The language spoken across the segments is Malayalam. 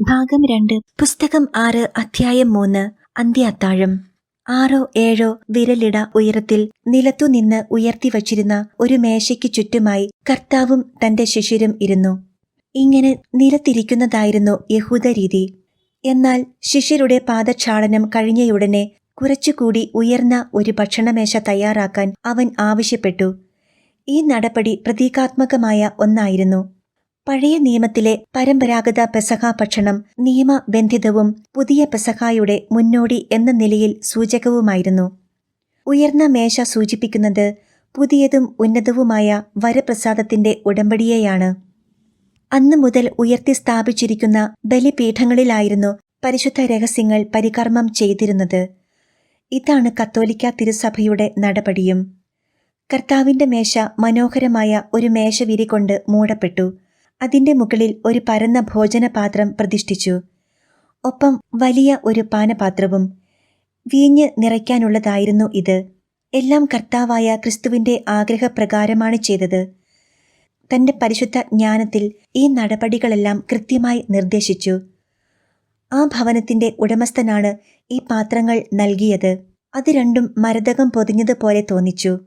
ഭാഗം രണ്ട് പുസ്തകം ആറ് അധ്യായം മൂന്ന് അന്ത്യ അത്താഴം ആറോ ഏഴോ വിരലിട ഉയരത്തിൽ നിലത്തുനിന്ന് ഉയർത്തിവച്ചിരുന്ന ഒരു മേശയ്ക്ക് ചുറ്റുമായി കർത്താവും തന്റെ ശിഷ്യരും ഇരുന്നു. ഇങ്ങനെ നിലത്തിരിക്കുന്നതായിരുന്നു യഹൂദ രീതി. എന്നാൽ ശിശിരുടെ പാദക്ഷാളനം കഴിഞ്ഞയുടനെ കുറച്ചുകൂടി ഉയർന്ന ഒരു ഭക്ഷണമേശ തയ്യാറാക്കാൻ അവൻ ആവശ്യപ്പെട്ടു. ഈ നടപടി പ്രതീകാത്മകമായ ഒന്നായിരുന്നു. പഴയ നിയമത്തിലെ പരമ്പരാഗത പെസഹ ഭക്ഷണം നിയമബന്ധിതവും പുതിയ പെസഹായുടെ മുന്നോടി എന്ന നിലയിൽ സൂചകവുമായിരുന്നു. ഉയർന്ന മേശ സൂചിപ്പിക്കുന്നത് പുതിയതും ഉന്നതവുമായ വരപ്രസാദത്തിന്റെ ഉടമ്പടിയെയാണ്. അന്നു മുതൽ ഉയർത്തി സ്ഥാപിച്ചിരിക്കുന്ന ബലിപീഠങ്ങളിലായിരുന്നു പരിശുദ്ധ രഹസ്യങ്ങൾ പരികർമ്മം ചെയ്തിരുന്നത്. ഇതാണ് കത്തോലിക്ക തിരുസഭയുടെ നടപടിയും. കർത്താവിന്റെ മേശ മനോഹരമായ ഒരു മേശവിരി കൊണ്ട് മൂടപ്പെട്ടു. അതിന്റെ മുകളിൽ ഒരു പരന്ന ഭോജനപാത്രം പ്രതിഷ്ഠിച്ചു. ഒപ്പം വലിയ ഒരു പാനപാത്രവും വീഞ്ഞ് നിറയ്ക്കാനുള്ളതായിരുന്നു ഇത്. എല്ലാം കർത്താവായ ക്രിസ്തുവിന്റെ ആഗ്രഹപ്രകാരമാണ് ചെയ്തത്. തന്റെ പരിശുദ്ധ ജ്ഞാനത്തിൽ ഈ നടപടികളെല്ലാം കൃത്യമായി നിർദ്ദേശിച്ചു. ആ ഭവനത്തിന്റെ ഉടമസ്ഥനാണ് ഈ പാത്രങ്ങൾ നൽകിയത്. അത് രണ്ടും മരതകം പൊതിഞ്ഞതുപോലെ തോന്നിച്ചു.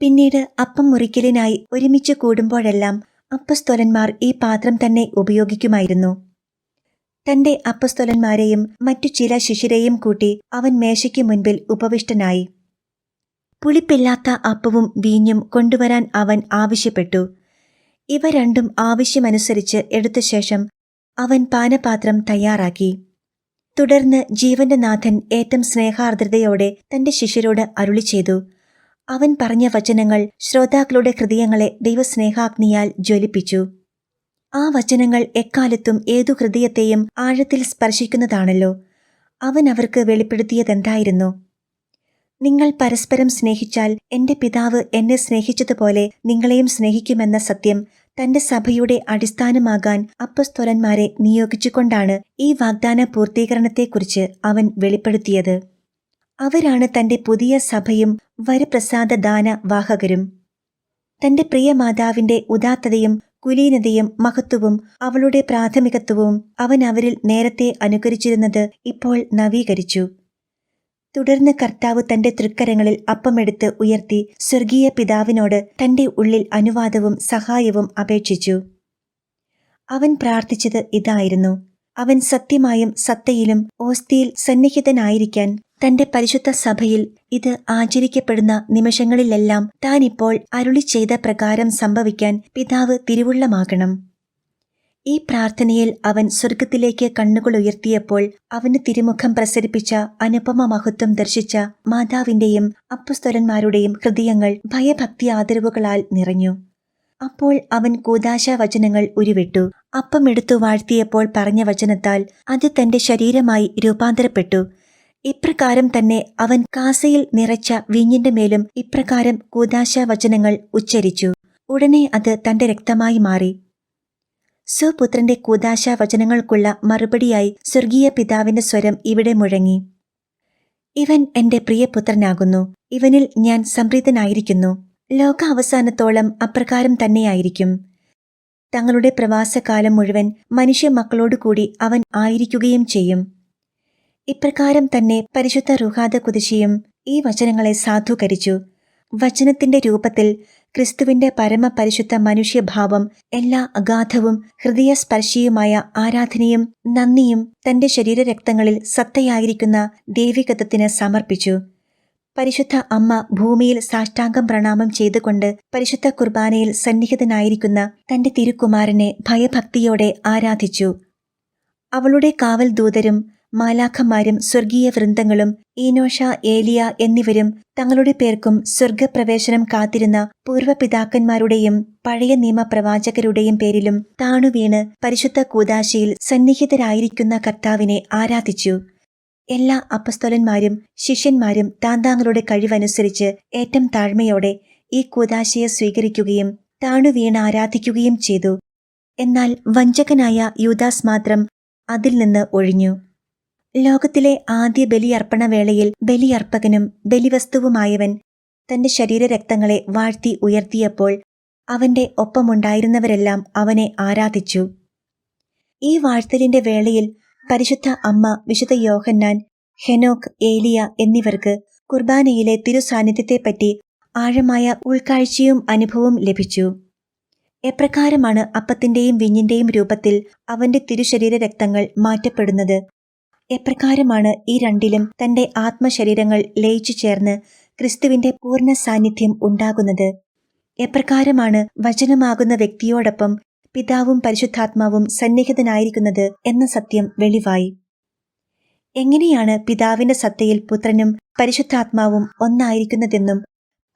പിന്നീട് അപ്പം മുറിക്കലിനായി ഒരുമിച്ച് കൂടുമ്പോഴെല്ലാം അപ്പസ്തോലന്മാർ ഈ പാത്രം തന്നെ ഉപയോഗിക്കുമായിരുന്നു. തന്റെ അപ്പസ്തോലന്മാരെയും മറ്റു ചില ശിശിരെയും കൂട്ടി അവൻ മേശയ്ക്ക് മുൻപിൽ ഉപവിഷ്ടനായി. പുളിപ്പില്ലാത്ത അപ്പവും വീഞ്ഞും കൊണ്ടുവരാൻ അവൻ ആവശ്യപ്പെട്ടു. ഇവ രണ്ടും ആവശ്യമനുസരിച്ച് എടുത്ത ശേഷം അവൻ പാനപാത്രം തയ്യാറാക്കി. തുടർന്ന് ജീവന്റെ നാഥൻ ഏറ്റം സ്നേഹാർദ്രതയോടെ തന്റെ ശിഷ്യരോട് അരുളി ചെയ്തു അവൻ പറഞ്ഞ വചനങ്ങൾ ശ്രോതാക്കളുടെ ഹൃദയങ്ങളെ ദൈവസ്നേഹാഗ്നിയാൽ ജ്വലിപ്പിച്ചു. ആ വചനങ്ങൾ എക്കാലത്തും ഏതു ഹൃദയത്തെയും ആഴത്തിൽ സ്പർശിക്കുന്നതാണല്ലോ. അവൻ അവർക്ക് വെളിപ്പെടുത്തിയതെന്തായിരുന്നു? നിങ്ങൾ പരസ്പരം സ്നേഹിച്ചാൽ എന്റെ പിതാവ് എന്നെ സ്നേഹിച്ചതുപോലെ നിങ്ങളെയും സ്നേഹിക്കുമെന്ന സത്യം തന്റെ സഭയുടെ അടിസ്ഥാനമാകാൻ അപ്പസ്തോലന്മാരെ നിയോഗിച്ചുകൊണ്ടാണ് ഈ വാഗ്ദാന പൂർത്തീകരണത്തെക്കുറിച്ച് അവൻ വെളിപ്പെടുത്തിയത്. അവരാണ് തന്റെ പുതിയ സഭയും വരപ്രസാദ ദാന വാഹകരും തന്റെ പ്രിയ മാതാവിന്റെ ഉദാത്തതയും കുലീനതയും മഹത്വവും അവളുടെ പ്രാഥമികത്വവും അവൻ അവരിൽ നേരത്തെ അനുകരിച്ചിരുന്നത് ഇപ്പോൾ നവീകരിച്ചു. തുടർന്ന് കർത്താവ് തന്റെ തൃക്കരങ്ങളിൽ അപ്പമെടുത്ത് ഉയർത്തി സ്വർഗീയ പിതാവിനോട് തന്റെ ഉള്ളിൽ അനുവാദവും സഹായവും അപേക്ഷിച്ചു. അവൻ പ്രാർത്ഥിച്ചത് ഇതായിരുന്നു. അവൻ സത്യമായും സത്തയിലും ഓസ്തിയിൽ സന്നിഹിതനായിരിക്കാൻ തന്റെ പരിശുദ്ധ സഭയിൽ ഇത് ആചരിക്കപ്പെടുന്ന നിമിഷങ്ങളിലെല്ലാം താൻ ഇപ്പോൾ അരുളി ചെയ്ത പ്രകാരം സംഭവിക്കാൻ പിതാവ് തിരുവുള്ളമാകണം. ഈ പ്രാർത്ഥനയിൽ അവൻ സ്വർഗത്തിലേക്ക് കണ്ണുകൾ ഉയർത്തിയപ്പോൾ അവന് തിരുമുഖം പ്രസരിപ്പിച്ച അനുപമ മഹത്വം ദർശിച്ച മാതാവിന്റെയും അപ്പസ്തോലന്മാരുടെയും ഹൃദയങ്ങൾ ഭയഭക്തി ആദരവുകളാൽ നിറഞ്ഞു. അപ്പോൾ അവൻ കൂതാശ വചനങ്ങൾ ഉരുവിട്ടു അപ്പമെടുത്തു വാഴ്ത്തിയപ്പോൾ പറഞ്ഞ വചനത്താൽ അത് തന്റെ ശരീരമായി രൂപാന്തരപ്പെട്ടു. ഇപ്രകാരം തന്നെ അവൻ കാസയിൽ നിറച്ച വീഞ്ഞിന്റെ മേലും ഇപ്രകാരം കൂതാശ വചനങ്ങൾ ഉച്ചരിച്ചു. ഉടനെ അത് തന്റെ രക്തമായി മാറി. സ്വപുത്രന്റെ കൂതാശ വചനങ്ങൾക്കുള്ള മറുപടിയായി സ്വർഗീയ പിതാവിന്റെ സ്വരം ഇവിടെ മുഴങ്ങി. ഇവൻ എന്റെ പ്രിയപുത്രനാകുന്നു. ഇവനിൽ ഞാൻ സംപ്രീതനായിരിക്കുന്നു. ലോക അവസാനത്തോളം അപ്രകാരം തന്നെയായിരിക്കും. തങ്ങളുടെ പ്രവാസകാലം മുഴുവൻ മനുഷ്യ മക്കളോടുകൂടി അവൻ ആയിരിക്കുകയും ചെയ്യും. ഇപ്രകാരം തന്നെ പരിശുദ്ധ റുഹാദ കുതിശിയും ഈ വചനങ്ങളെ സാധൂകരിച്ചു. വചനത്തിന്റെ രൂപത്തിൽ ക്രിസ്തുവിന്റെ പരമപരിശുദ്ധ മനുഷ്യഭാവം എല്ലാ അഗാധവും ഹൃദയസ്പർശിയുമായ ആരാധനയും നന്ദിയും തന്റെ ശരീരരക്തങ്ങളിൽ സത്തയായിരിക്കുന്ന ദൈവികത്വത്തിന് സമർപ്പിച്ചു. പരിശുദ്ധ അമ്മ ഭൂമിയിൽ സാഷ്ടാംഗം പ്രണാമം ചെയ്തുകൊണ്ട് പരിശുദ്ധ കുർബാനയിൽ സന്നിഹിതനായിരിക്കുന്ന തന്റെ തിരുക്കുമാരനെ ഭയഭക്തിയോടെ ആരാധിച്ചു. അവളുടെ കാവൽ ദൂതരും മാലാഖമാരും സ്വർഗീയ വൃന്ദങ്ങളും ഈനോഷ ഏലിയ എന്നിവരും തങ്ങളുടെ പേർക്കും സ്വർഗപ്രവേശനം കാത്തിരുന്ന പൂർവപിതാക്കന്മാരുടെയും പഴയ നിയമപ്രവാചകരുടെയും പേരിലും താണുവീണ് പരിശുദ്ധ കൂതാശയിൽ സന്നിഹിതരായിരിക്കുന്ന കർത്താവിനെ ആരാധിച്ചു. എല്ലാ അപ്പസ്തോലന്മാരും ശിഷ്യന്മാരും താന്താങ്ങളുടെ കഴിവനുസരിച്ച് ഏറ്റം താഴ്മയോടെ ഈ കൂതാശയെ സ്വീകരിക്കുകയും താണുവീണ് ആരാധിക്കുകയും ചെയ്തു. എന്നാൽ വഞ്ചകനായ യൂദാസ് മാത്രം അതിൽ നിന്ന് ഒഴിഞ്ഞു. ലോകത്തിലെ ആദ്യ ബലിയർപ്പണ വേളയിൽ ബലിയർപ്പകനും ബലിവസ്തുവുമായവൻ തന്റെ ശരീരരക്തങ്ങളെ വാഴ്ത്തി ഉയർത്തിയപ്പോൾ അവന്റെ ഒപ്പമുണ്ടായിരുന്നവരെല്ലാം അവനെ ആരാധിച്ചു. ഈ വാഴ്ത്തലിന്റെ വേളയിൽ പരിശുദ്ധ അമ്മ വിശുദ്ധ യോഹന്നാൻ ഹെനോക്ക് ഏലിയ എന്നിവർക്ക് കുർബാനയിലെ തിരുസാന്നിധ്യത്തെപ്പറ്റി ആഴമായ ഉൾക്കാഴ്ചയും അനുഭവവും ലഭിച്ചു. എപ്രകാരമാണ് അപ്പത്തിന്റെയും വിഞ്ഞിന്റെയും രൂപത്തിൽ അവന്റെ തിരുശരീര രക്തങ്ങൾ മാറ്റപ്പെടുന്നത്? എപ്രകാരമാണ് ഈ രണ്ടിലും തന്റെ ആത്മശരീരങ്ങൾ ലയിച്ചു ചേർന്ന് ക്രിസ്തുവിന്റെ പൂർണ സാന്നിധ്യം ഉണ്ടാകുന്നത്? എപ്രകാരമാണ് വചനമാകുന്ന വ്യക്തിയോടൊപ്പം പിതാവും പരിശുദ്ധാത്മാവും സന്നിഹിതനായിരിക്കുന്നത് എന്ന സത്യം വെളിവായി? എങ്ങനെയാണ് പിതാവിന്റെ സത്തയിൽ പുത്രനും പരിശുദ്ധാത്മാവും ഒന്നായിരിക്കുന്നതെന്നും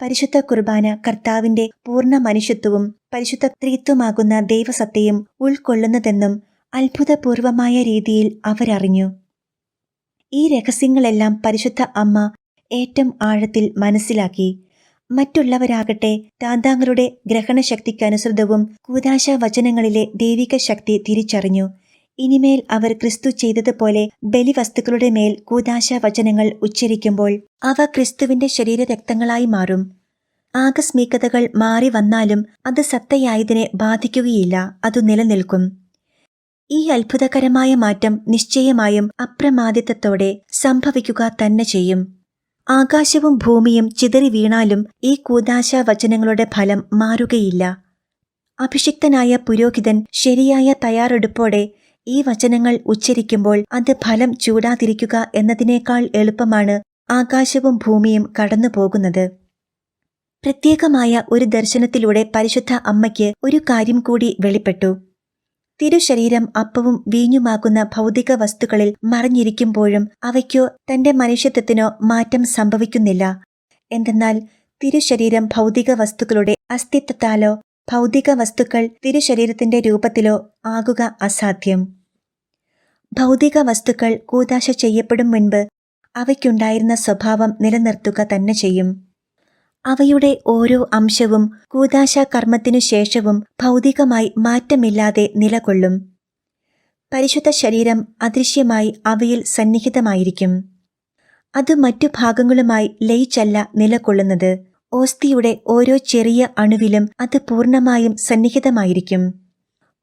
പരിശുദ്ധ കുർബാന കർത്താവിന്റെ പൂർണ മനുഷ്യത്വവും പരിശുദ്ധ ത്രിത്വമാകുന്ന ദൈവസത്തയും ഉൾക്കൊള്ളുന്നതെന്നും അത്ഭുതപൂർവമായ രീതിയിൽ അവരറിഞ്ഞു. ഈ രഹസ്യങ്ങളെല്ലാം പരിശുദ്ധ അമ്മ ഏറ്റം ആഴത്തിൽ മനസ്സിലാക്കി. മറ്റുള്ളവരാകട്ടെ താന്താങ്ങളുടെ ഗ്രഹണശക്തിക്കനുസൃതവും കൂതാശ വചനങ്ങളിലെ ദൈവിക ശക്തി തിരിച്ചറിഞ്ഞു. ഇനിമേൽ അവർ ക്രിസ്തു ചെയ്തതുപോലെ ബലിവസ്തുക്കളുടെ മേൽ കൂതാശ വചനങ്ങൾ ഉച്ചരിക്കുമ്പോൾ അവ ക്രിസ്തുവിന്റെ ശരീരരക്തങ്ങളായി മാറും. ആകസ്മികതകൾ മാറി വന്നാലും അത് സത്തയായതിനെ ബാധിക്കുകയില്ല അത് നിലനിൽക്കും. ഈ അത്ഭുതകരമായ മാറ്റം നിശ്ചയമായും അപ്രമാദിത്വത്തോടെ സംഭവിക്കുക തന്നെ ചെയ്യും. ആകാശവും ഭൂമിയും ചിതറി വീണാലും ഈ കൂതാശ വചനങ്ങളുടെ ഫലം മാറുകയില്ല. അഭിഷിക്തനായ പുരോഹിതൻ ശരിയായ തയ്യാറെടുപ്പോടെ ഈ വചനങ്ങൾ ഉച്ചരിക്കുമ്പോൾ അത് ഫലം ചൂടാതിരിക്കുക എന്നതിനേക്കാൾ എളുപ്പമാണ് ആകാശവും ഭൂമിയും കടന്നുപോകുന്നത്. പ്രത്യേകമായ ഒരു ദർശനത്തിലൂടെ പരിശുദ്ധ അമ്മയ്ക്ക് ഒരു കാര്യം കൂടി വെളിപ്പെട്ടു. തിരുശരീരം അപ്പവും വീഞ്ഞുമാകുന്ന ഭൗതിക വസ്തുക്കളിൽ മറിഞ്ഞിരിക്കുമ്പോഴും അവയ്ക്കോ തന്റെ മനുഷ്യത്വത്തിനോ മാറ്റം സംഭവിക്കുന്നില്ല. എന്തെന്നാൽ തിരുശരീരം ഭൗതിക വസ്തുക്കളുടെ അസ്തിത്വത്താലോ ഭൗതിക വസ്തുക്കൾ തിരുശരീരത്തിന്റെ രൂപത്തിലോ ആകുക അസാധ്യം. ഭൗതിക വസ്തുക്കൾ കൂതാശ ചെയ്യപ്പെടും മുൻപ് അവയ്ക്കുണ്ടായിരുന്ന സ്വഭാവം നിലനിർത്തുക തന്നെ ചെയ്യും. അവയുടെ ഓരോ അംശവും കൂതാശ കർമ്മത്തിനു ശേഷവും ഭൗതികമായി മാറ്റമില്ലാതെ നിലകൊള്ളും. പരിശുദ്ധ ശരീരം അദൃശ്യമായി അവയിൽ സന്നിഹിതമായിരിക്കും. അത് മറ്റു ഭാഗങ്ങളുമായി ലയിച്ചല്ല നിലകൊള്ളുന്നത്. ഓസ്തിയുടെ ഓരോ ചെറിയ അണുവിലും അത് പൂർണമായും സന്നിഹിതമായിരിക്കും.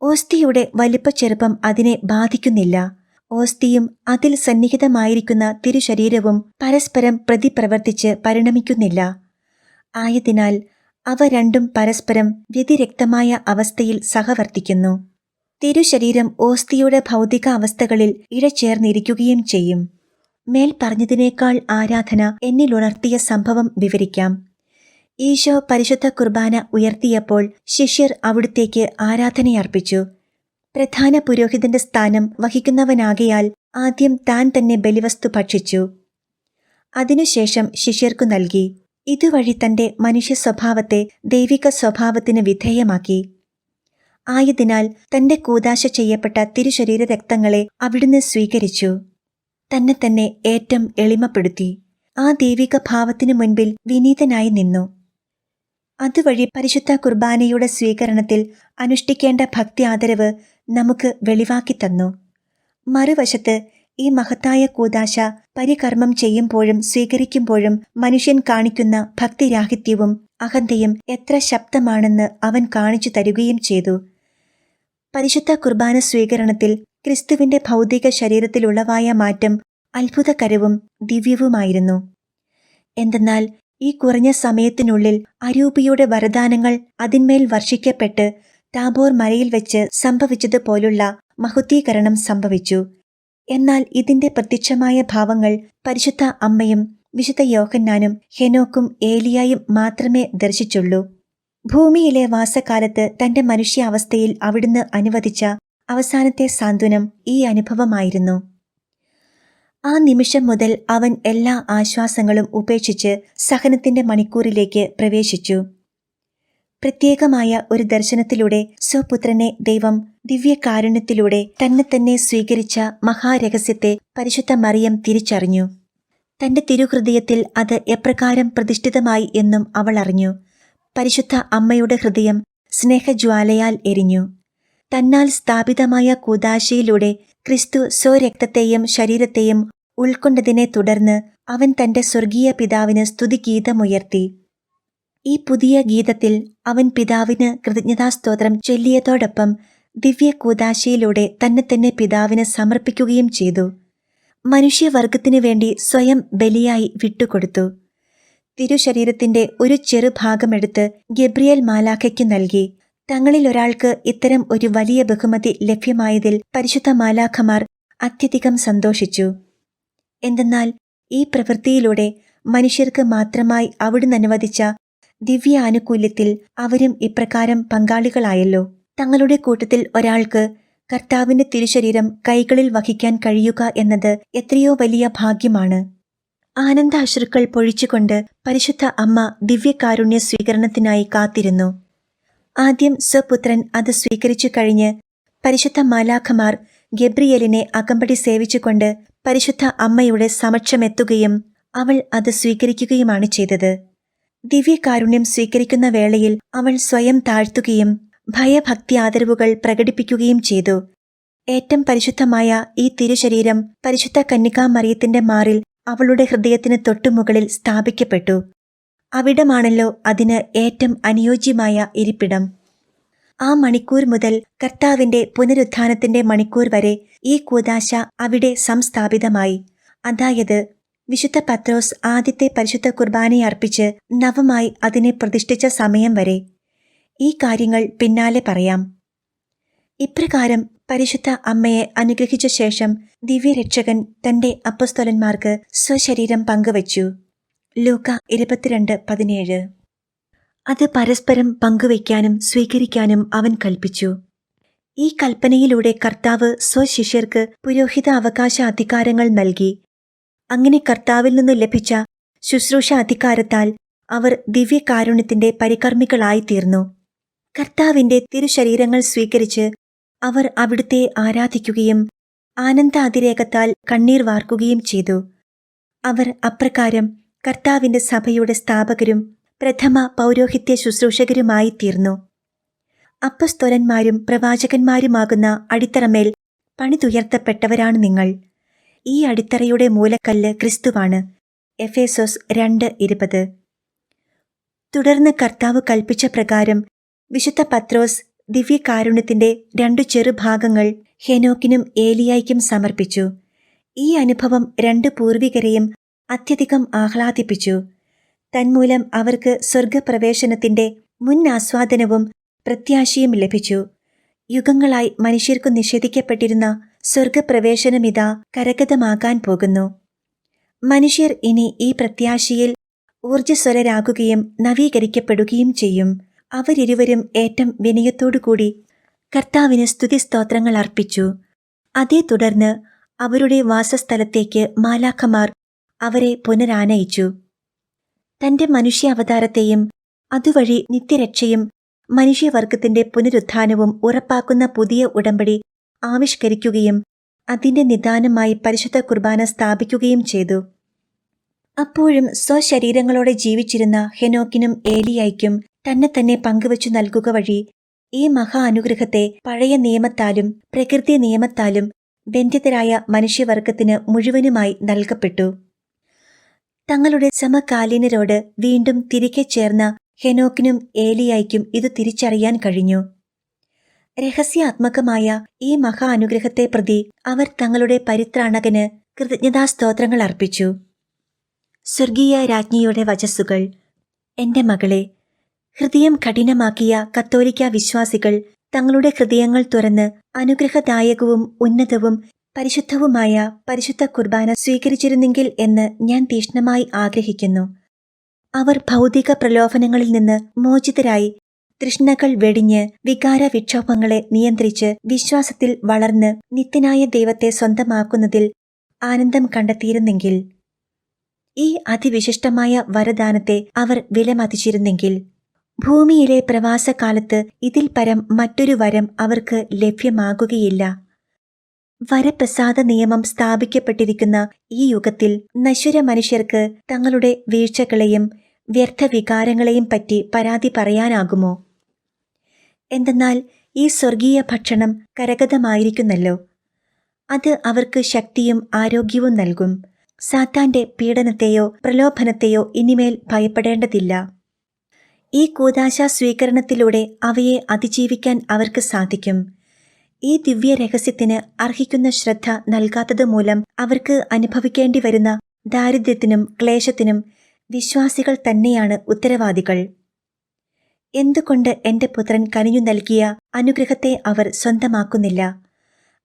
ഓസ്തിയുടെ വലിപ്പച്ചെറുപ്പം അതിനെ ബാധിക്കുന്നില്ല. ഓസ്തിയും അതിൽ സന്നിഹിതമായിരിക്കുന്ന തിരുശരീരവും പരസ്പരം പ്രതിപ്രവർത്തിച്ച് പരിണമിക്കുന്നില്ല. ആയതിനാൽ അവ രണ്ടും പരസ്പരം വ്യതിരക്തമായ അവസ്ഥയിൽ സഹവർത്തിക്കുന്നു. തിരുശരീരം ഓസ്തിയുടെ ഭൗതിക അവസ്ഥകളിൽ ഇഴചേർന്നിരിക്കുകയും ചെയ്യും. മേൽ പറഞ്ഞതിനേക്കാൾ ആരാധന എന്നിലുണർത്തിയ സംഭവം വിവരിക്കാം. ഈശോ പരിശുദ്ധ കുർബാന ഉയർത്തിയപ്പോൾ ശിഷ്യർ അവിടുത്തേക്ക് ആരാധനയർപ്പിച്ചു. പ്രധാന പുരോഹിതന്റെ സ്ഥാനം വഹിക്കുന്നവനാകയാൽ ആദ്യം താൻ തന്നെ ബലിവസ്തു ഭക്ഷിച്ചു. അതിനുശേഷം ശിഷ്യർക്കു നൽകി. ഇതുവഴി തന്റെ മനുഷ്യ സ്വഭാവത്തെ ദൈവിക സ്വഭാവത്തിന് വിധേയമാക്കി. ആയതിനാൽ തന്റെ കൂതാശ ചെയ്യപ്പെട്ട തിരുശരീര രക്തങ്ങളെ അവിടുന്ന് സ്വീകരിച്ചു. തന്നെ തന്നെ ഏറ്റം എളിമപ്പെടുത്തി. ആ ദൈവിക ഭാവത്തിനു മുൻപിൽ വിനീതനായി നിന്നു. അതുവഴി പരിശുദ്ധ കുർബാനയുടെ സ്വീകരണത്തിൽ അനുഷ്ഠിക്കേണ്ട ഭക്തി ആദരവ് നമുക്ക് വെളിവാക്കി തന്നു. മറുവശത്ത് ഈ മഹത്തായ കൂതാശ പരികർമ്മം ചെയ്യുമ്പോഴും സ്വീകരിക്കുമ്പോഴും മനുഷ്യൻ കാണിക്കുന്ന ഭക്തിരാഹിത്യവും അഹന്തയും എത്ര ശബ്ദമാണെന്ന് അവൻ കാണിച്ചു തരുകയും ചെയ്തു. പരിശുദ്ധ കുർബാന സ്വീകരണത്തിൽ ക്രിസ്തുവിന്റെ ഭൗതിക ശരീരത്തിലുള്ളവായ മാറ്റം അത്ഭുതകരവും ദിവ്യവുമായിരുന്നു. എന്തെന്നാൽ ഈ കുറഞ്ഞ സമയത്തിനുള്ളിൽ അരൂപിയുടെ വരദാനങ്ങൾ അതിന്മേൽ വർഷിക്കപ്പെട്ട് ടാബോർ മലയിൽ വെച്ച് സംഭവിച്ചതുപോലുള്ള മഹുദ്ധീകരണം സംഭവിച്ചു. എന്നാൽ ഇതിന്റെ പ്രത്യക്ഷമായ ഭാവങ്ങൾ പരിശുദ്ധ അമ്മയും വിശുദ്ധ യോഹന്നാനും ഹെനോക്കും ഏലിയായും മാത്രമേ ദർശിച്ചുള്ളൂ. ഭൂമിയിലെ വാസകാലത്ത് തന്റെ മനുഷ്യാവസ്ഥയിൽ അവിടുന്ന് അനുവദിച്ച അവസാനത്തെ സാന്ത്വനം ഈ അനുഭവമായിരുന്നു. ആ നിമിഷം മുതൽ അവൻ എല്ലാ ആശ്വാസങ്ങളും ഉപേക്ഷിച്ച് സഹനത്തിന്റെ മണിക്കൂറിലേക്ക് പ്രവേശിച്ചു. പ്രത്യേകമായ ഒരു ദർശനത്തിലൂടെ സ്വപുത്രനെ ദൈവം ദിവ്യകാരുണ്യത്തിലൂടെ തന്നെ തന്നെ സ്വീകരിച്ച മഹാരഹസ്യത്തെ പരിശുദ്ധ മറിയം തിരിച്ചറിഞ്ഞു. തന്റെ തിരുഹൃദയത്തിൽ അത് എപ്രകാരം പ്രതിഷ്ഠിതമായി എന്നും അവൾ അറിഞ്ഞു. പരിശുദ്ധ അമ്മയുടെ ഹൃദയം സ്നേഹജ്വാലയാൽ എരിഞ്ഞു. തന്നാൽ സ്ഥാപിതമായ കൂതാശയിലൂടെ ക്രിസ്തു സ്വരക്തത്തെയും ശരീരത്തെയും ഉൾക്കൊണ്ടതിനെ തുടർന്ന് അവൻ തന്റെ സ്വർഗീയ പിതാവിന് സ്തുതിഗീതമുയർത്തി. ഈ പുതിയ ഗീതത്തിൽ അവൻ പിതാവിന് കൃതജ്ഞതാസ്തോത്രം ചൊല്ലിയതോടൊപ്പം ദിവ്യ കൂതാശയിലൂടെ തന്നെ തന്നെ പിതാവിന് സമർപ്പിക്കുകയും ചെയ്തു. മനുഷ്യവർഗത്തിനു വേണ്ടി സ്വയം ബലിയായി വിട്ടുകൊടുത്തു. തിരുശരീരത്തിന്റെ ഒരു ചെറുഭാഗമെടുത്ത് ഗബ്രിയൽ മാലാഖയ്ക്ക് നൽകി. തങ്ങളിൽ ഒരാൾക്ക് ഇത്തരം ഒരു വലിയ ബഹുമതി ലഭ്യമായതിൽ പരിശുദ്ധ മാലാഖമാർ അത്യധികം സന്തോഷിച്ചു. എന്തെന്നാൽ ഈ പ്രവൃത്തിയിലൂടെ മനുഷ്യർക്ക് മാത്രമായി അവിടുന്ന് അനുവദിച്ച ദിവ്യ ആനുകൂല്യത്തിൽ അവരും ഇപ്രകാരം പങ്കാളികളായല്ലോ. തങ്ങളുടെ കൂട്ടത്തിൽ ഒരാൾക്ക് കർത്താവിന്റെ തിരുശരീരം കൈകളിൽ വഹിക്കാൻ കഴിയുക എന്നത് എത്രയോ വലിയ ഭാഗ്യമാണ്. ആനന്ദാശ്രുക്കൾ പൊഴിച്ചുകൊണ്ട് പരിശുദ്ധ അമ്മ ദിവ്യകാരുണ്യ സ്വീകരണത്തിനായി കാത്തിരുന്നു. ആദ്യം സ്വപുത്രൻ അത് സ്വീകരിച്ചു കഴിഞ്ഞ് പരിശുദ്ധ മാലാഖമാർ ഗബ്രിയലിനെ അകമ്പടി സേവിച്ചുകൊണ്ട് പരിശുദ്ധ അമ്മയുടെ സമക്ഷമെത്തുകയും അവൾ അത് സ്വീകരിക്കുകയുമാണ് ചെയ്തത്. ദിവ്യകാരുണ്യം സ്വീകരിക്കുന്ന വേളയിൽ അവൾ സ്വയം താഴ്ത്തുകയും ഭയഭക്തി ആദരവുകൾ പ്രകടിപ്പിക്കുകയും ചെയ്തു. ഏറ്റം പരിശുദ്ധമായ ഈ തിരുശരീരം പരിശുദ്ധ കന്യകാമറിയത്തിന്റെ മാറിൽ അവളുടെ ഹൃദയത്തിന് തൊട്ടുമുകളിൽ സ്ഥാപിക്കപ്പെട്ടു. അവിടമാണല്ലോ അതിന് ഏറ്റം അനുയോജ്യമായ ഇരിപ്പിടം. ആ മണിക്കൂർ മുതൽ കർത്താവിന്റെ പുനരുത്ഥാനത്തിന്റെ മണിക്കൂർ വരെ ഈ കൂതാശ അവിടെ സംസ്ഥാപിതമായി. അതായത് വിശുദ്ധ പത്രോസ് ആദ്യത്തെ പരിശുദ്ധ കുർബാനയെ അർപ്പിച്ച് നവമായി അതിനെ പ്രതിഷ്ഠിച്ച സമയം വരെ ഈ കാര്യങ്ങൾ പിന്നാലെ പറയാം. ഇപ്രകാരം പരിശുദ്ധ അമ്മയെ അനുഗ്രഹിച്ച ശേഷം ദിവ്യരക്ഷകൻ തന്റെ അപ്പസ്തോലന്മാർക്ക് സ്വശരീരം പങ്കുവച്ചു. ലൂക്ക ഇരുപത്തിരണ്ട് പതിനേഴ്. അത് പരസ്പരം പങ്കുവയ്ക്കാനും സ്വീകരിക്കാനും അവൻ കൽപ്പിച്ചു. ഈ കൽപ്പനയിലൂടെ കർത്താവ് സ്വശിഷ്യർക്ക് പുരോഹിത അവകാശ അധികാരങ്ങൾ നൽകി അങ്ങനെ കർത്താവിൽ നിന്ന് ലഭിച്ച ശുശ്രൂഷ അധികാരത്താൽ അവർ ദിവ്യകാരുണ്യത്തിന്റെ പരികർമ്മികളായിത്തീർന്നു. കർത്താവിന്റെ തിരുശരീരങ്ങൾ സ്വീകരിച്ച് അവർ അവിടുത്തെ ആരാധിക്കുകയും ആനന്ദാതിരേകത്താൽ കണ്ണീർ വാർക്കുകയും ചെയ്തു. അവർ അപ്രകാരം കർത്താവിന്റെ സഭയുടെ സ്ഥാപകരും പ്രഥമ പൗരോഹിത്യ ശുശ്രൂഷകരുമായി തീർന്നു അപ്പസ്തോലന്മാരും പ്രവാചകന്മാരുമാകുന്ന അടിത്തറമേൽ പണിതുയർത്തപ്പെട്ടവരാണ് നിങ്ങൾ. ഈ അടിത്തറയുടെ മൂലക്കല്ല് ക്രിസ്തുവാണ്. എഫേസോസ് രണ്ട് ഇരുപത്. തുടർന്ന് കർത്താവ് കൽപ്പിച്ച പ്രകാരം വിശുദ്ധ പത്രോസ് ദിവ്യകാരുണ്യത്തിന്റെ രണ്ടു ചെറുഭാഗങ്ങൾ ഹെനോക്കിനും ഏലിയായ്ക്കും സമർപ്പിച്ചു. ഈ അനുഭവം രണ്ട് പൂർവികരെയും അത്യധികം ആഹ്ലാദിപ്പിച്ചു. തന്മൂലം അവർക്ക് സ്വർഗപ്രവേശനത്തിന്റെ മുൻ ആസ്വാദനവും പ്രത്യാശയും ലഭിച്ചു. യുഗങ്ങളായി മനുഷ്യർക്കു നിഷേധിക്കപ്പെട്ടിരുന്ന സ്വർഗപ്രവേശനമിതാ കരഗതമാകാൻ പോകുന്നു. മനുഷ്യർ ഇനി ഈ പ്രത്യാശയിൽ ഊർജസ്വലരാകുകയും നവീകരിക്കപ്പെടുകയും ചെയ്യും. അവരിരുവരും ഏറ്റം വിനയത്തോടുകൂടി കർത്താവിന് സ്തുതിസ്തോത്രങ്ങൾ അർപ്പിച്ചു. അതേ തുടർന്ന് അവരുടെ വാസസ്ഥലത്തേക്ക് മാലാഖമാർ അവരെ പുനരാനയിച്ചു. തന്റെ മനുഷ്യാവതാരത്തെയും അതുവഴി നിത്യരക്ഷയും മനുഷ്യവർഗത്തിന്റെ പുനരുത്ഥാനവും ഉറപ്പാക്കുന്ന പുതിയ ഉടമ്പടി ആവിഷ്കരിക്കുകയും അതിന്റെ നിദാനമായി പരിശുദ്ധ കുർബാന സ്ഥാപിക്കുകയും ചെയ്തു. അപ്പോഴും സ്വശരീരങ്ങളോടെ ജീവിച്ചിരുന്ന ഹെനോക്കിനും ഏലിയായ്ക്കും തന്നെ തന്നെ പങ്കുവച്ചു നൽകുക വഴി ഈ മഹാ അനുഗ്രഹത്തെ പഴയ നിയമത്താലും പ്രകൃതി നിയമത്താലും ബന്ധിതരായ മനുഷ്യവർഗത്തിന് മുഴുവനുമായി നൽകപ്പെട്ടു. തങ്ങളുടെ സമകാലീനരോട് വീണ്ടും തിരികെ ചേർന്ന ഹെനോക്കിനും ഏലിയായ്ക്കും ഇത് തിരിച്ചറിയാൻ കഴിഞ്ഞു. രഹസ്യാത്മകമായ ഈ മഹാ അനുഗ്രഹത്തെ പ്രതി അവർ തങ്ങളുടെ പരിത്രാണകന് കൃതജ്ഞതാസ്തോത്രങ്ങൾ അർപ്പിച്ചു. സ്വർഗീയ രാജ്ഞിയുടെ വചസ്സുകൾ. എന്റെ മകളെ ഹൃദയം കഠിനമാക്കിയ കത്തോലിക്ക വിശ്വാസികൾ തങ്ങളുടെ ഹൃദയങ്ങൾ തുറന്ന് അനുഗ്രഹദായകവും ഉന്നതവും പരിശുദ്ധവുമായ പരിശുദ്ധ കുർബാന സ്വീകരിച്ചിരുന്നെങ്കിൽ എന്ന് ഞാൻ തീഷ്ണമായി ആഗ്രഹിക്കുന്നു. അവർ ഭൗതിക പ്രലോഭനങ്ങളിൽ നിന്ന് മോചിതരായി തൃഷ്ണകൾ വെടിഞ്ഞ് വികാര വിക്ഷോഭങ്ങളെ നിയന്ത്രിച്ച് വിശ്വാസത്തിൽ വളർന്ന് നിത്യനായ ദൈവത്തെ സ്വന്തമാക്കുന്നതിൽ ആനന്ദം കണ്ടെത്തിയിരുന്നെങ്കിൽ ഈ അതിവിശിഷ്ടമായ വരദാനത്തെ അവർ വിലമതിച്ചിരുന്നെങ്കിൽ ഭൂമിയിലെ പ്രവാസകാലത്ത് ഇതിൽ പരം മറ്റൊരു വരം അവർക്ക് ലഭ്യമാകുകയില്ല. വരപ്രസാദ നിയമം സ്ഥാപിക്കപ്പെട്ടിരിക്കുന്ന ഈ യുഗത്തിൽ നശ്വര മനുഷ്യർക്ക് തങ്ങളുടെ വീഴ്ചകളെയും വ്യർത്ഥ വികാരങ്ങളെയും പറ്റി പരാതി പറയാനാകുമോ? എന്തെന്നാൽ ഈ സ്വർഗീയ ഭക്ഷണം കരഗതമായിരിക്കുന്നല്ലോ. അത് അവർക്ക് ശക്തിയും ആരോഗ്യവും നൽകും. സാത്താന്റെ പീഡനത്തെയോ പ്രലോഭനത്തെയോ ഇനിമേൽ ഭയപ്പെടേണ്ടതില്ല. ഈ കൂതാശ സ്വീകരണത്തിലൂടെ അവയെ അതിജീവിക്കാൻ അവർക്ക് സാധിക്കും. ഈ ദിവ്യ രഹസ്യത്തിന് അർഹിക്കുന്ന ശ്രദ്ധ നൽകാത്തത് മൂലം അവർക്ക് അനുഭവിക്കേണ്ടി വരുന്ന ദാരിദ്ര്യത്തിനും ക്ലേശത്തിനും വിശ്വാസികൾ തന്നെയാണ് ഉത്തരവാദികൾ. എന്തുകൊണ്ട് എന്റെ പുത്രൻ കനിഞ്ഞു നൽകിയ അനുഗ്രഹത്തെ അവർ സ്വന്തമാക്കുന്നില്ല?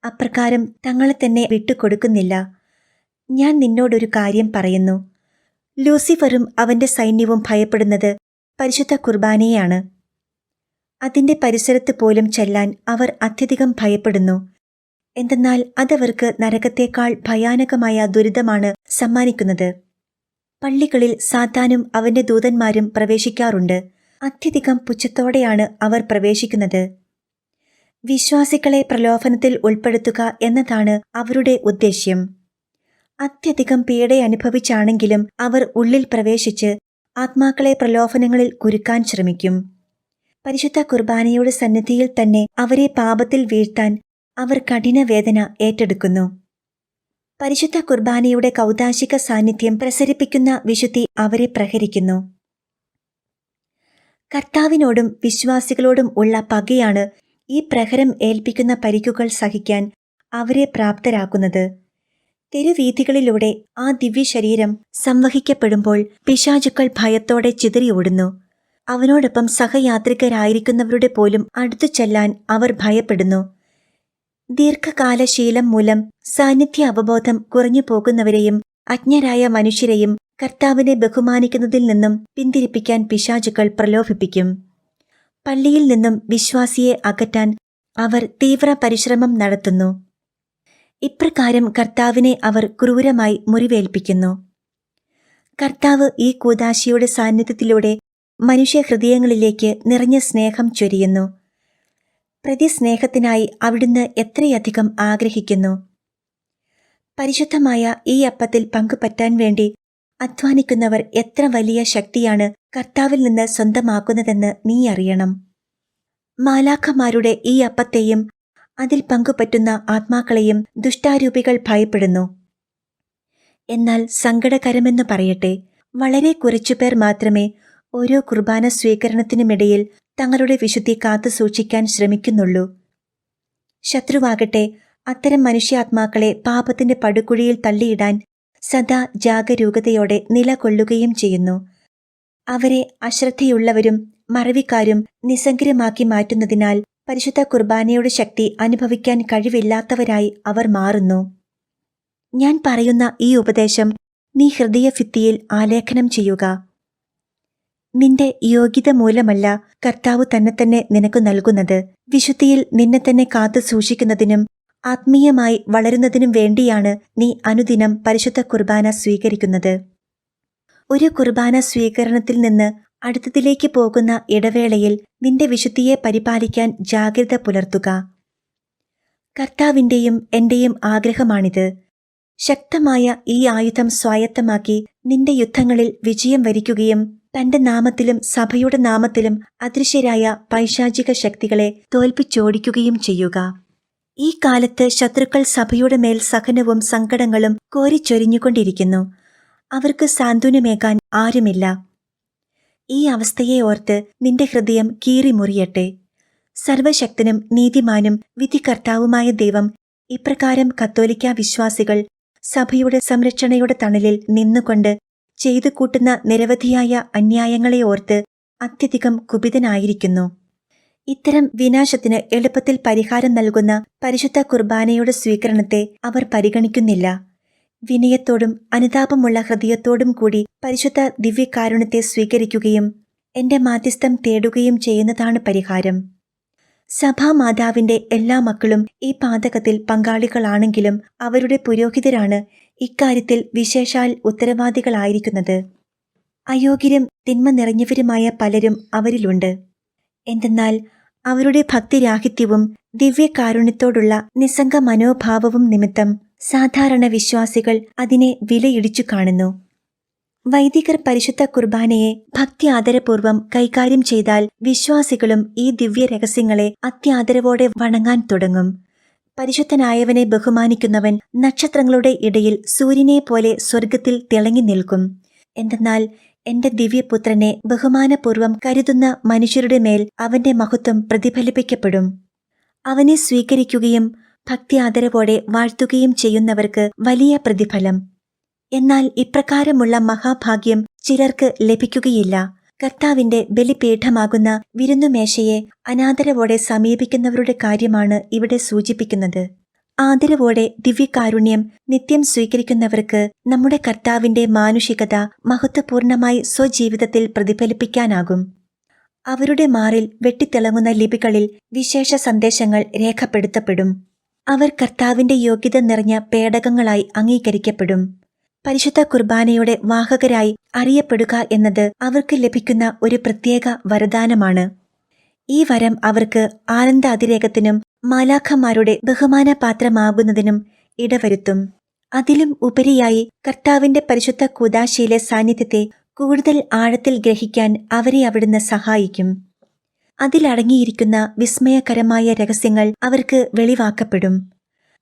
അപ്രകാരം തങ്ങളെ തന്നെ വിട്ടുകൊടുക്കുന്നില്ല. ഞാൻ നിന്നോടൊരു കാര്യം പറയുന്നു. ലൂസിഫറും അവന്റെ സൈന്യവും ഭയപ്പെടുന്നത് പരിശുദ്ധ കുർബാനയാണ് അതിന്റെ പരിസരത്ത് പോലും ചെല്ലാൻ അവർ അത്യധികം ഭയപ്പെടുന്നു. എന്തെന്നാൽ അതവർക്ക് നരകത്തേക്കാൾ ഭയാനകമായ ദുരിതമാണ് സമ്മാനിക്കുന്നത്. പള്ളികളിൽ സാത്താനും അവന്റെ ദൂതന്മാരും പ്രവേശിക്കാറുണ്ട്. അത്യധികം പുച്ഛത്തോടെയാണ് അവർ പ്രവേശിക്കുന്നത്. വിശ്വാസികളെ പ്രലോഭനത്തിൽ ഉൾപ്പെടുത്തുക എന്നതാണ് അവരുടെ ഉദ്ദേശ്യം. അത്യധികം പീഡയനുഭവിച്ചാണെങ്കിലും അവർ ഉള്ളിൽ പ്രവേശിച്ച് ആത്മാക്കളെ പ്രലോഭനങ്ങളിൽ കുരുക്കാൻ ശ്രമിക്കും. പരിശുദ്ധ കുർബാനയുടെ സന്നിധിയിൽ തന്നെ അവരെ പാപത്തിൽ വീഴ്ത്താൻ അവർ കഠിന വേദന ഏറ്റെടുക്കുന്നു. പരിശുദ്ധ കുർബാനയുടെ കൗതാശിക സാന്നിധ്യം പ്രസരിപ്പിക്കുന്ന വിശുദ്ധി അവരെ പ്രഹരിക്കുന്നു. കർത്താവിനോടും വിശ്വാസികളോടും ഉള്ള പകയാണ് ഈ പ്രഹരം ഏൽപ്പിക്കുന്ന പരിക്കുകൾ സഹിക്കാൻ അവരെ പ്രാപ്തരാക്കുന്നത്. തെരുവീഥികളിലൂടെ ആ ദിവ്യശരീരം സംവഹിക്കപ്പെടുമ്പോൾ പിശാചുക്കൾ ഭയത്തോടെ ചിതറിയോടുന്നു അവനോടൊപ്പം സഹയാത്രികരായിരിക്കുന്നവരുടെ പോലും അടുത്തു ചെല്ലാൻ അവർ ഭയപ്പെടുന്നു. ദീർഘകാലശീലം മൂലം സാന്നിധ്യ അവബോധം കുറഞ്ഞു പോകുന്നവരെയും അജ്ഞരായ മനുഷ്യരെയും കർത്താവിനെ ബഹുമാനിക്കുന്നതിൽ നിന്നും പിന്തിരിപ്പിക്കാൻ പിശാചുക്കൾ പ്രലോഭിപ്പിക്കും. പള്ളിയിൽ നിന്നും വിശ്വാസിയെ അകറ്റാൻ അവർ തീവ്ര പരിശ്രമം നടത്തുന്നു. ഇപ്രകാരം കർത്താവിനെ അവർ ക്രൂരമായി മുറിവേൽപ്പിക്കുന്നു. കർത്താവ് ഈ കൂതാശിയുടെ സാന്നിധ്യത്തിലൂടെ മനുഷ്യഹൃദയങ്ങളിലേക്ക് നിറഞ്ഞ സ്നേഹം ചൊരിയുന്നു. പ്രതിസ്നേഹത്തിനായി അവിടുന്ന് എത്രയധികം ആഗ്രഹിക്കുന്നു. പരിശുദ്ധമായ ഈ അപ്പത്തിൽ പങ്കുപറ്റാൻ വേണ്ടി അധ്വാനിക്കുന്നവർ എത്ര വലിയ ശക്തിയാണ് കർത്താവിൽ നിന്ന് സ്വന്തമാക്കുന്നതെന്ന് നീ അറിയണം. മാലാഖമാരുടെ ഈ അപ്പത്തെയും അതിൽ പങ്കുപറ്റുന്ന ആത്മാക്കളെയും ദുഷ്ടാരൂപികൾ ഭയപ്പെടുന്നു. എന്നാൽ സങ്കടകരമെന്ന് പറയട്ടെ വളരെ കുറച്ചുപേർ മാത്രമേ ഓരോ കുർബാന സ്വീകരണത്തിനുമിടയിൽ തങ്ങളുടെ വിശുദ്ധി കാത്തു സൂക്ഷിക്കാൻ ശ്രമിക്കുന്നുള്ളൂ. ശത്രുവാകട്ടെ അത്തരം മനുഷ്യാത്മാക്കളെ പാപത്തിന്റെ പടുകുഴിയിൽ തള്ളിയിടാൻ സദാ ജാഗരൂകതയോടെ നിലകൊള്ളുകയും ചെയ്യുന്നു. അവരെ അശ്രദ്ധയുള്ളവരും മറവിക്കാരും നിസ്സംഗരമാക്കി മാറ്റുന്നതിനാൽ പരിശുദ്ധ കുർബാനയുടെ ശക്തി അനുഭവിക്കാൻ കഴിവില്ലാത്തവരായി അവർ മാറുന്നു. ഞാൻ പറയുന്ന ഈ ഉപദേശം നീ ഹൃദയഭിത്തിയിൽ ആലേഖനം ചെയ്യുക. നിന്റെ യോഗ്യത മൂലമല്ല കർത്താവ് തന്നെ തന്നെ നിനക്ക് നൽകുന്നത്. വിശുദ്ധിയിൽ നിന്നെ തന്നെ കാത്തു സൂക്ഷിക്കുന്നതിനും ആത്മീയമായി വളരുന്നതിനും വേണ്ടിയാണ് നീ അനുദിനം പരിശുദ്ധ കുർബാന സ്വീകരിക്കുന്നത്. ഒരു കുർബാന സ്വീകരണത്തിൽ നിന്ന് അടുത്തതിലേക്ക് പോകുന്ന ഇടവേളയിൽ നിന്റെ വിശുദ്ധിയെ പരിപാലിക്കാൻ ജാഗ്രത പുലർത്തുക. കർത്താവിന്റെയും എന്റെയും ആഗ്രഹമാണിത്. ശക്തമായ ഈ ആയുധം സ്വായത്തമാക്കി നിന്റെ യുദ്ധങ്ങളിൽ വിജയം വരിക്കുകയും തന്റെ നാമത്തിലും സഭയുടെ നാമത്തിലും അദൃശ്യരായ പൈശാചിക ശക്തികളെ തോൽപ്പിച്ചോടിക്കുകയും ചെയ്യുക. ഈ കാലത്ത് ശത്രുക്കൾ സഭയുടെ മേൽ സഹനവും സങ്കടങ്ങളും കോരിച്ചൊരിഞ്ഞുകൊണ്ടിരിക്കുന്നു. അവർക്ക് സാന്ത്വനമേകാൻ ആരുമില്ല. ഈ അവസ്ഥയെ ഓർത്ത് നിന്റെ ഹൃദയം കീറിമുറിയട്ടെ. സർവശക്തനും നീതിമാനും വിധികർത്താവുമായ ദൈവം ഇപ്രകാരം കത്തോലിക്ക വിശ്വാസികൾ സഭയുടെ സംരക്ഷണയുടെ തണലിൽ നിന്നുകൊണ്ട് ചെയ്തു കൂട്ടുന്ന നിരവധിയായ അന്യായങ്ങളെ ഓർത്ത് അത്യധികം കുപിതനായിരിക്കുന്നു. ഇത്തരം വിനാശത്തിന് എളുപ്പത്തിൽ പരിഹാരം നൽകുന്ന പരിശുദ്ധ കുർബാനയുടെ സ്വീകരണത്തെ അവർ പരിഗണിക്കുന്നില്ല. വിനയത്തോടും അനുതാപമുള്ള ഹൃദയത്തോടും കൂടി പരിശുദ്ധ ദിവ്യകാരുണ്യത്തെ സ്വീകരിക്കുകയും എന്റെ മാധ്യസ്ഥം തേടുകയും ചെയ്യുന്നതാണ് പരിഹാരം. സഭാമാതാവിന്റെ എല്ലാ മക്കളും ഈ പാതകത്തിൽ പങ്കാളികളാണെങ്കിലും അവരുടെ പുരോഹിതരാണ് ഇക്കാര്യത്തിൽ വിശേഷാൽ ഉത്തരവാദികളായിരിക്കുന്നത്. അയോഗ്യരും തിന്മ നിറഞ്ഞവരുമായ പലരും അവരിലുണ്ട്. എന്തെന്നാൽ അവരുടെ ഭക്തിരാഹിത്യവും ദിവ്യകാരുണ്യത്തോടുള്ള നിസ്സംഗ മനോഭാവവും നിമിത്തം സാധാരണ വിശ്വാസികൾ അതിനെ വിലയിടിച്ചു കാണുന്നു. വൈദികർ പരിശുദ്ധ കുർബാനയെ ഭക്തി ആദരപൂർവം കൈകാര്യം ചെയ്താൽ വിശ്വാസികളും ഈ ദിവ്യ രഹസ്യങ്ങളെ അത്യാദരവോടെ വണങ്ങാൻ തുടങ്ങും. പരിശുദ്ധനായവനെ ബഹുമാനിക്കുന്നവൻ നക്ഷത്രങ്ങളുടെ ഇടയിൽ സൂര്യനെ പോലെ സ്വർഗത്തിൽ തിളങ്ങി നിൽക്കും. എന്തെന്നാൽ എന്റെ ദിവ്യപുത്രനെ ബഹുമാനപൂർവം കരുതുന്ന മനുഷ്യരുടെ മേൽ അവന്റെ മഹത്വം പ്രതിഫലിപ്പിക്കപ്പെടും. അവനെ സ്വീകരിക്കുകയും ഭക്തി ആദരവോടെ വാഴ്ത്തുകയും ചെയ്യുന്നവർക്ക് വലിയ പ്രതിഫലം. എന്നാൽ ഇപ്രകാരമുള്ള മഹാഭാഗ്യം ചിലർക്ക് ലഭിക്കുകയില്ല. കർത്താവിന്റെ ബലിപീഠമാകുന്ന വിരുന്നുമേശയെ അനാദരവോടെ സമീപിക്കുന്നവരുടെ കാര്യമാണ് ഇവിടെ സൂചിപ്പിക്കുന്നത്. ആദരവോടെ ദിവ്യകാരുണ്യം നിത്യം സ്വീകരിക്കുന്നവർക്ക് നമ്മുടെ കർത്താവിന്റെ മാനുഷികത മഹത്വപൂർണമായി സ്വജീവിതത്തിൽ പ്രതിഫലിപ്പിക്കാനാകും. അവരുടെ മാറിൽ വെട്ടിത്തിളങ്ങുന്ന ലിപികളിൽ വിശേഷ സന്ദേശങ്ങൾ രേഖപ്പെടുത്തപ്പെടും. അവർ കർത്താവിന്റെ യോഗ്യത നിറഞ്ഞ പേടകങ്ങളായി അംഗീകരിക്കപ്പെടും. പരിശുദ്ധ കുർബാനയുടെ വാഹകരായി അറിയപ്പെടുക എന്നത് അവർക്ക് ലഭിക്കുന്ന ഒരു പ്രത്യേക വരദാനമാണ്. ഈ വരം അവർക്ക് ആനന്ദാതിരേകത്തിനും മാലാഖമാരുടെ ബഹുമാനപാത്രമാകുന്നതിനും ഇടവരുത്തും. അതിലും ഉപരിയായി കർത്താവിന്റെ പരിശുദ്ധ കൂതാശയിലെ സാന്നിധ്യത്തെ കൂടുതൽ ആഴത്തിൽ ഗ്രഹിക്കാൻ അവരെ അവിടുന്ന് സഹായിക്കും. അതിലടങ്ങിയിരിക്കുന്ന വിസ്മയകരമായ രഹസ്യങ്ങൾ അവർക്ക് വെളിവാക്കപ്പെടും.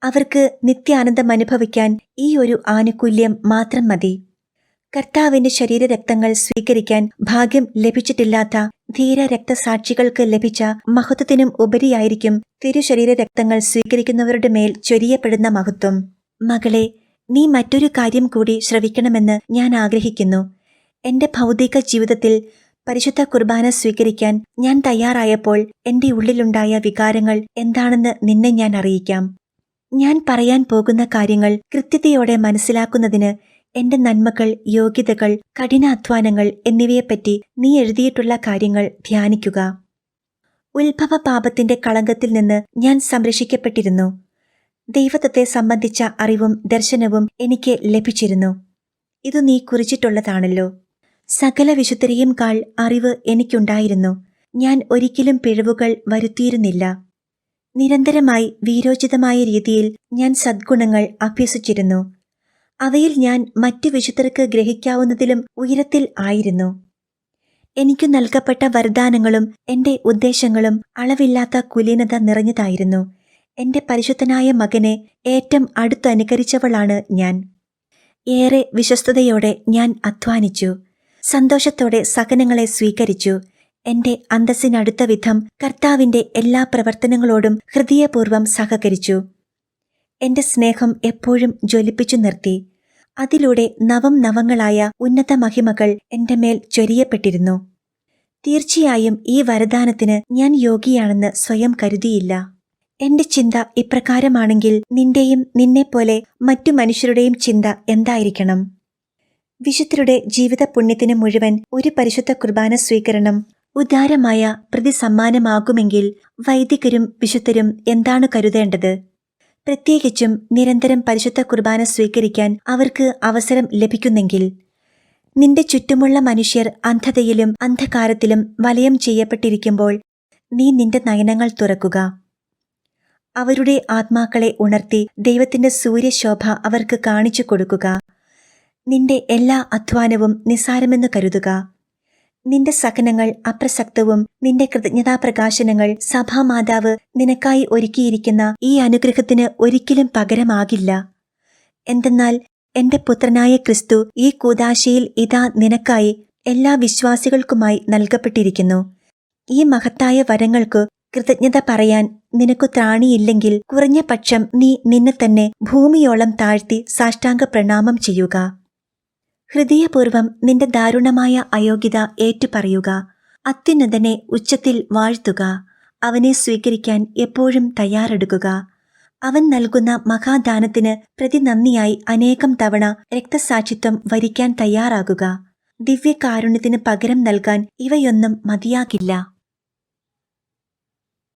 അവർക്ക് നിത്യാനന്ദം അനുഭവിക്കാൻ ഈ ഒരു ആനുകൂല്യം മാത്രം മതി. കർത്താവിന്റെ ശരീരരക്തങ്ങൾ സ്വീകരിക്കാൻ ഭാഗ്യം ലഭിച്ചിട്ടില്ലാത്ത ധീര രക്തസാക്ഷികൾക്ക് ലഭിച്ച മഹത്വത്തിനും ഉപരിയായിരിക്കും തിരുശരീര രക്തങ്ങൾ സ്വീകരിക്കുന്നവരുടെ മേൽ ചൊരിയപ്പെടുന്ന മഹത്വം. മകളെ നീ മറ്റൊരു കാര്യം കൂടി ശ്രവിക്കണമെന്ന് ഞാൻ ആഗ്രഹിക്കുന്നു. എന്റെ ഭൗതിക ജീവിതത്തിൽ പരിശുദ്ധ കുർബാന സ്വീകരിക്കാൻ ഞാൻ തയ്യാറായപ്പോൾ എന്റെ ഉള്ളിലുണ്ടായ വികാരങ്ങൾ എന്താണെന്ന് നിന്നെ ഞാൻ അറിയിക്കാം. ഞാൻ പറയാൻ പോകുന്ന കാര്യങ്ങൾ കൃത്യതയോടെ മനസ്സിലാക്കുന്നതിന് എന്റെ നന്മകൾ യോഗ്യതകൾ കഠിനാധ്വാനങ്ങൾ എന്നിവയെപ്പറ്റി നീ എഴുതിയിട്ടുള്ള കാര്യങ്ങൾ ധ്യാനിക്കുക. ഉത്ഭവ പാപത്തിന്റെ കളങ്കത്തിൽ നിന്ന് ഞാൻ സംരക്ഷിക്കപ്പെട്ടിരുന്നു. ദൈവത്വത്തെ സംബന്ധിച്ച അറിവും ദർശനവും എനിക്ക് ലഭിച്ചിരുന്നു. ഇത് നീ കുറിച്ചിട്ടുള്ളതാണല്ലോ. സകല വിശുദ്ധരെയും കാൾ അറിവ് എനിക്കുണ്ടായിരുന്നു. ഞാൻ ഒരിക്കലും പിഴവുകൾ വരുത്തിയിരുന്നില്ല. നിരന്തരമായി വീരോചിതമായ രീതിയിൽ ഞാൻ സദ്ഗുണങ്ങൾ അഭ്യസിച്ചിരുന്നു. അവയിൽ ഞാൻ മറ്റു വിശുദ്ധർക്ക് ഗ്രഹിക്കാവുന്നതിലും ഉയരത്തിൽ ആയിരുന്നു. എനിക്കു നൽകപ്പെട്ട വരദാനങ്ങളും എന്റെ ഉദ്ദേശങ്ങളും അളവില്ലാത്ത കുലീനത നിറഞ്ഞതായിരുന്നു. എന്റെ പരിശുദ്ധനായ മകനെ ഏറ്റം അടുത്തനുകരിച്ചവളാണ് ഞാൻ. ഏറെ വിശ്വസ്തയോടെ ഞാൻ അധ്വാനിച്ചു. സന്തോഷത്തോടെ സഹനങ്ങളെ സ്വീകരിച്ചു. എന്റെ അന്തസ്സിനടുത്ത വിധം കർത്താവിന്റെ എല്ലാ പ്രവർത്തനങ്ങളോടും ഹൃദയപൂർവം സഹകരിച്ചു. എന്റെ സ്നേഹം എപ്പോഴും ജ്വലിപ്പിച്ചു നിർത്തി. അതിലൂടെ നവം നവങ്ങളായ ഉന്നത മഹിമകൾ എന്റെ മേൽ ചൊരിയപ്പെട്ടിരുന്നു. തീർച്ചയായും ഈ വരദാനത്തിന് ഞാൻ യോഗിയാണെന്ന് സ്വയം കരുതിയില്ല. എന്റെ ചിന്ത ഇപ്രകാരമാണെങ്കിൽ നിന്റെയും നിന്നെപ്പോലെ മറ്റു മനുഷ്യരുടെയും ചിന്ത എന്തായിരിക്കണം? വിശുദ്ധരുടെ ജീവിത പുണ്യത്തിന് മുഴുവൻ ഒരു പരിശുദ്ധ കുർബാന സ്വീകരണം ഉദാരമായ പ്രതിസമ്മാനമാകുമെങ്കിൽ വൈദികരും വിശുദ്ധരും എന്താണ് കരുതേണ്ടത്? പ്രത്യേകിച്ചും നിരന്തരം പരിശുദ്ധ കുർബാന സ്വീകരിക്കാൻ അവർക്ക് അവസരം ലഭിക്കുന്നെങ്കിൽ നിന്റെ ചുറ്റുമുള്ള മനുഷ്യർ അന്ധതയിലും അന്ധകാരത്തിലും വലയം ചെയ്യപ്പെട്ടിരിക്കുമ്പോൾ നീ നിന്റെ നയനങ്ങൾ തുറക്കുക. അവരുടെ ആത്മാക്കളെ ഉണർത്തി ദൈവത്തിന്റെ സൂര്യശോഭ അവർക്ക് കാണിച്ചു കൊടുക്കുക. നിന്റെ എല്ലാ അധ്വാനവും നിസ്സാരമെന്ന് കരുതുക. നിന്റെ സഹനങ്ങൾ അപ്രസക്തവും നിന്റെ കൃതജ്ഞതാപ്രകാശനങ്ങൾ സഭാമാതാവ് നിനക്കായി ഒരുക്കിയിരിക്കുന്ന ഈ അനുഗ്രഹത്തിന് ഒരിക്കലും പകരമാകില്ല. എന്തെന്നാൽ എന്റെ പുത്രനായ ക്രിസ്തു ഈ കൂതാശയിൽ ഇതാ നിനക്കായി എല്ലാ വിശ്വാസികൾക്കുമായി നൽകപ്പെട്ടിരിക്കുന്നു. ഈ മഹത്തായ വരങ്ങൾക്ക് കൃതജ്ഞത പറയാൻ നിനക്കു ത്രാണിയില്ലെങ്കിൽ കുറഞ്ഞ പക്ഷം നീ നിന്നെ തന്നെ ഭൂമിയോളം താഴ്ത്തി സാഷ്ടാംഗ പ്രണാമം ചെയ്യുക. ഹൃദയപൂർവം നിന്റെ ദാരുണമായ അയോഗ്യത ഏറ്റുപറയുക. അത്യുന്നതനെ ഉച്ചത്തിൽ വാഴ്ത്തുക. അവനെ സ്വീകരിക്കാൻ എപ്പോഴും തയ്യാറെടുക്കുക. അവൻ നൽകുന്ന മഹാദാനത്തിന് പ്രതിനന്ദിയായി അനേകം തവണ രക്തസാക്ഷിത്വം വരിക്കാൻ തയ്യാറാകുക. ദിവ്യകാരുണ്യത്തിന് പകരം നൽകാൻ ഇവയൊന്നും മതിയാകില്ല.